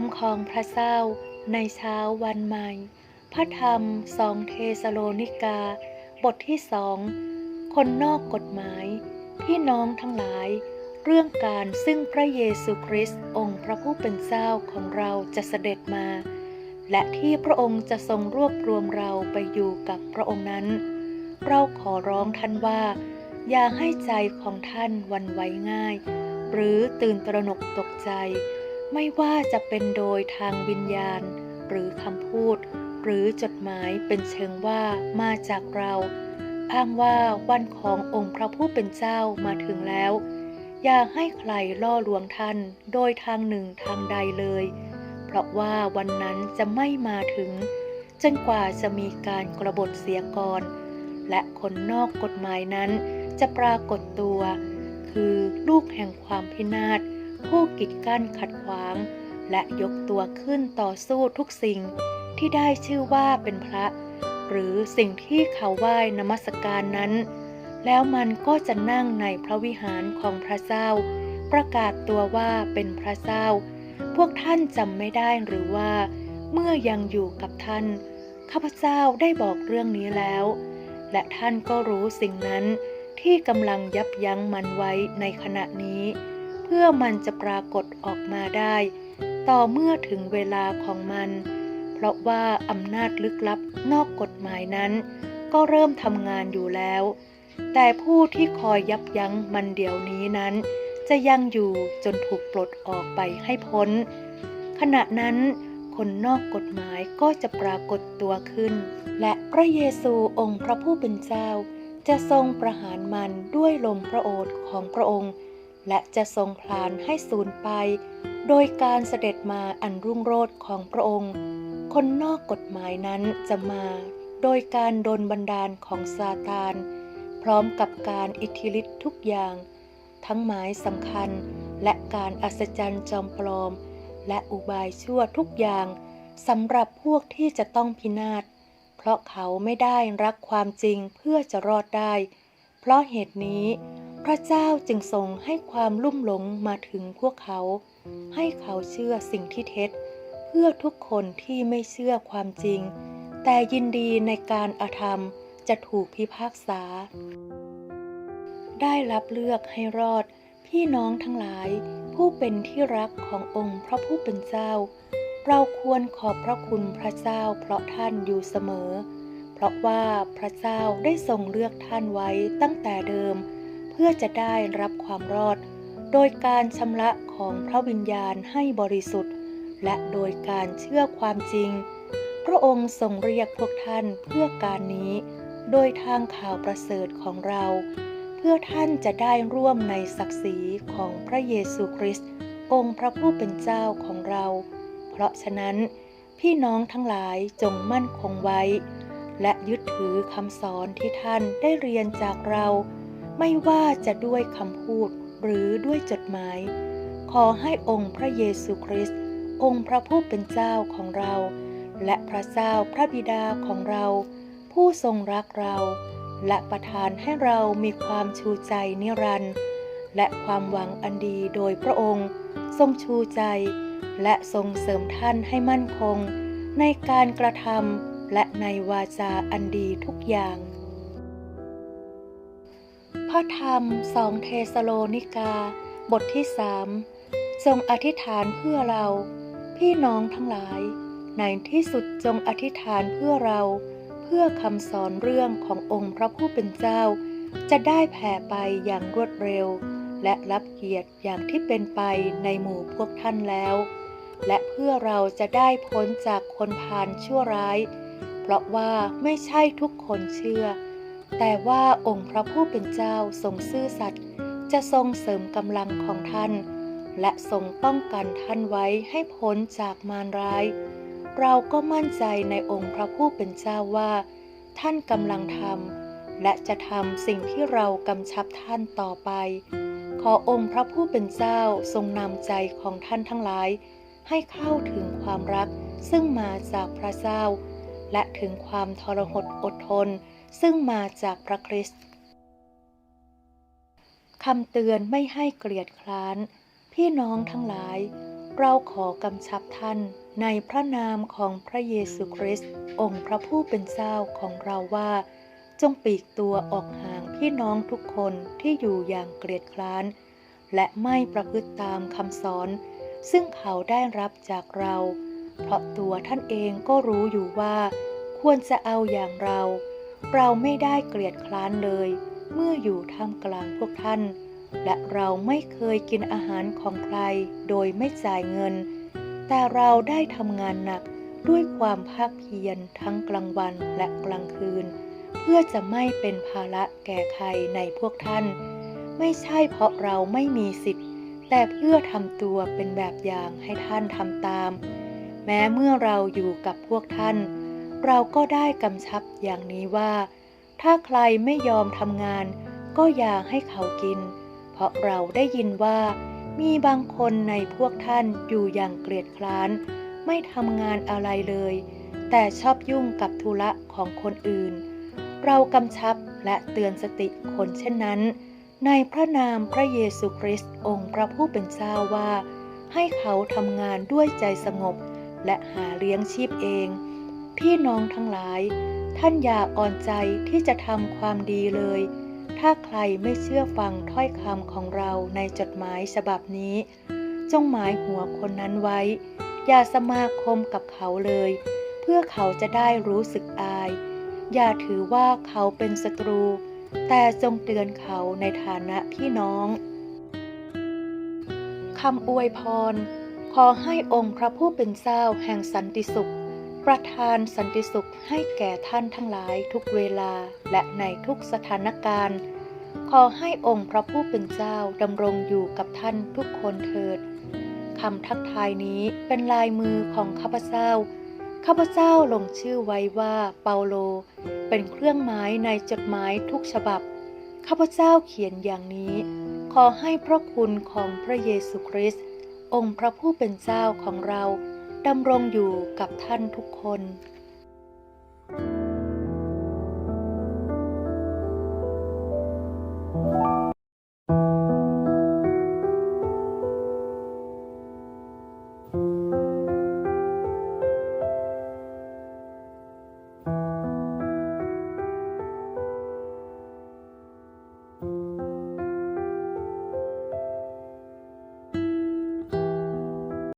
รมของพระเจ้าในเช้าวันใหม่ พระธรรมสองเทสโลนิกา บทที่สองคนนอกกฎหมาย พี่น้องทั้งหลาย เรื่องการซึ่งพระเยซูคริสต์องค์พระผู้เป็นเจ้าของเราจะเสด็จมา และที่พระองค์จะทรงรวบรวมเราไปอยู่กับพระองค์นั้น เราขอร้องท่านว่า อย่าให้ใจของท่านวันไหวง่าย หรือตื่นตระหนกตกใจ ไม่ว่าจะเป็นโดยทางวิญญาณ หรือคำพูด หรือจดหมายเป็นเชิงว่ามาจากเราอ้างว่าวันขององค์พระผู้เป็นเจ้ามาถึงแล้ว อย่าให้ใครล่อลวงท่านโดยทางหนึ่งทางใดเลย เพราะว่าวันนั้นจะไม่มาถึง จนกว่าจะมีการกระบฏเสียก่อน และคนนอกกฎหมายนั้นจะปรากฏตัว คือลูกแห่งความพินาศ ผู้กีดกั้นขัดขวาง และยกตัวขึ้นต่อสู้ทุกสิ่งที่ได้ชื่อว่าเป็นพระ หรือสิ่งที่เขาไหว้นมัสการนั้น แล้วมันก็จะนั่งในพระวิหารของพระเจ้า ประกาศตัวว่าเป็นพระเจ้า พวกท่านจำไม่ได้หรือว่า เมื่อยังอยู่กับท่าน ข้าพเจ้าได้บอกเรื่องนี้แล้ว และท่านก็รู้สิ่งนั้นที่กำลังยับยั้งมันไว้ในขณะนี้ พื่อมันจะปรากฏออกมาได้ ต่อเมื่อถึงเวลาของมัน เพราะว่าอำนาจลึกลับนอกกฎหมายนั้น ก็เริ่มทำงานอยู่แล้ว แต่ผู้ที่คอยยับยั้งมันเดี๋ยวนี้นั้น จะยังอยู่จนถูกปลดออกไปให้พ้น ขณะนั้นคนนอกกฎหมายก็จะปรากฏตัวขึ้น และพระเยซูองค์พระผู้เป็นเจ้า จะทรงประหารมันด้วยลมพระโอษฐ์ของพระองค์ และจะทรงพลานให้สูญไป โดยการเสด็จมาอันรุ่งโรจน์ของพระองค์ คนนอกกฎหมายนั้นจะมา โดยการโดนบันดาลของซาตาน พร้อมกับการอิทธิฤทธิ์ทุกอย่าง ทั้งหมายสำคัญและการอัศจรรย์จอมปลอม และอุบายชั่วทุกอย่างสำหรับพวกที่จะต้องพินาศ เพราะเขาไม่ได้รักความจริงเพื่อจะรอดได้ เพราะเหตุนี้ พระเจ้าจึงทรงให้ความลุ่มหลงมาถึงพวกเขา ให้เขาเชื่อสิ่งที่เท็จ เพื่อทุกคนที่ไม่เชื่อความจริง แต่ยินดีในการอาธรรมจะถูกพิพากษา ได้รับเลือกให้รอด พี่น้องทั้งหลาย ผู้เป็นที่รักขององค์พระผู้เป็นเจ้า เราควรขอบพระคุณพระเจ้าเพราะท่านอยู่เสมอ เพราะว่าพระเจ้าได้ทรงเลือกท่านไว้ตั้งแต่เดิม พื่อจะได้รับความรอด โดยการชำระของพระวิญญาณให้บริสุทธิ์ และโดยการเชื่อความจริง พระองค์ทรงเรียกพวกท่านเพื่อการนี้ โดยทางข่าวประเสริฐของเรา เพื่อท่านจะได้ร่วมในศักดิ์ศรีของพระเยซูคริสต์องค์พระผู้เป็นเจ้าของเรา เพราะฉะนั้น พี่น้องทั้งหลายจงมั่นคงไว้ และยึดถือคำสอนที่ท่านได้เรียนจากเรา ไม่ว่าจะด้วยคำพูดหรือด้วยจดหมาย ขอให้องค์พระเยซูคริสต์องค์พระผู้เป็นเจ้าของเรา และพระเจ้าพระบิดาของเรา ผู้ทรงรักเรา และประทานให้เรามีความชูใจนิรันดร์และความหวังอันดีโดยพระองค์ ทรงชูใจ และทรงเสริมท่านให้มั่นคง ในการกระทำและในวาจาอันดีทุกอย่าง พระธรรมสองเทสโลนิกา บทที่สามจงอธิษฐานเพื่อเรา พี่น้องทั้งหลาย ในที่สุดจงอธิษฐานเพื่อเรา เพื่อคำสอนเรื่องขององค์พระผู้เป็นเจ้า จะได้แผ่ไปอย่างรวดเร็ว และรับเกียรติอย่างที่เป็นไปในหมู่พวกท่านแล้ว และเพื่อเราจะได้พ้นจากคนพาลชั่วร้าย เพราะว่าไม่ใช่ทุกคนเชื่อ แต่ว่าองค์พระผู้เป็นเจ้าทรงซื่อสัตย์จะทรงเสริมกำลังของท่าน และทรงป้องกันท่านไว้ให้พ้นจากมารร้าย เราก็มั่นใจในองค์พระผู้เป็นเจ้าว่า ท่านกำลังทำและจะทำสิ่งที่เรากำชับท่านต่อไป ขอองค์พระผู้เป็นเจ้าทรงนำใจของท่านทั้งหลาย ให้เข้าถึงความรักซึ่งมาจากพระเจ้า และถึงความทรหดอดทน ซึ่งมาจากพระคริสต์คำเตือนไม่ให้เกลียดคร้าน พี่น้องทั้งหลาย เราขอกำชับท่านในพระนามของพระเยซูคริสต์องค์พระผู้เป็นเจ้าของเราว่า จงปีกตัวออกห่างพี่น้องทุกคนที่อยู่อย่างเกลียดคร้าน และไม่ประพฤติตามคำสอน ซึ่งเขาได้รับจากเรา เพราะตัวท่านเองก็รู้อยู่ว่า ควรจะเอาอย่างเรา เราไม่ได้เกลียดคร้านเลย เมื่ออยู่ท่ามกลางพวกท่าน และเราไม่เคยกินอาหารของใครโดยไม่จ่ายเงิน แต่เราได้ทำงานหนักด้วยความภาคเพียรทั้งกลางวันและกลางคืน เพื่อจะไม่เป็นภาระแก่ใครในพวกท่าน ไม่ใช่เพราะเราไม่มีสิทธิ์ แต่เพื่อทำตัวเป็นแบบอย่างให้ท่านทำตาม แม้เมื่อเราอยู่กับพวกท่าน เราก็ได้กำชับอย่างนี้ว่า ถ้าใครไม่ยอมทำงาน ก็อย่าให้เขากิน เพราะเราได้ยินว่า มีบางคนในพวกท่านอยู่อย่างเกลียดคร้าน ไม่ทำงานอะไรเลย แต่ชอบยุ่งกับธุระของคนอื่น เรากำชับและเตือนสติคนเช่นนั้น ในพระนามพระเยซูคริสต์องค์พระผู้เป็นเจ้าว่า ให้เขาทำงานด้วยใจสงบ และหาเลี้ยงชีพเอง พี่น้องทั้งหลาย ท่านอย่าอ่อนใจที่จะทำความดีเลย ถ้าใครไม่เชื่อฟังถ้อยคำของเราในจดหมายฉบับนี้ จงหมายหัวคนนั้นไว้ อย่าสมาคมกับเขาเลย เพื่อเขาจะได้รู้สึกอาย อย่าถือว่าเขาเป็นศัตรู แต่จงเตือนเขาในฐานะพี่น้องคำอวยพร ขอให้องค์พระผู้เป็นเจ้าแห่งสันติสุข ประทานสันติสุขให้แก่ท่านทั้งหลายทุกเวลาและในทุกสถานการณ์ ขอให้องค์พระผู้เป็นเจ้าดำรงอยู่กับท่านทุกคนเถิดคำทักทายนี้เป็นลายมือของข้าพเจ้า ข้าพเจ้าลงชื่อไว้ว่าเปาโล เป็นเครื่องหมายในจดหมายทุกฉบับ ข้าพเจ้าเขียนอย่างนี้ ขอให้พระคุณของพระเยซูคริสต์องค์พระผู้เป็นเจ้าของเรา ดำรงอยู่กับท่านทุกคน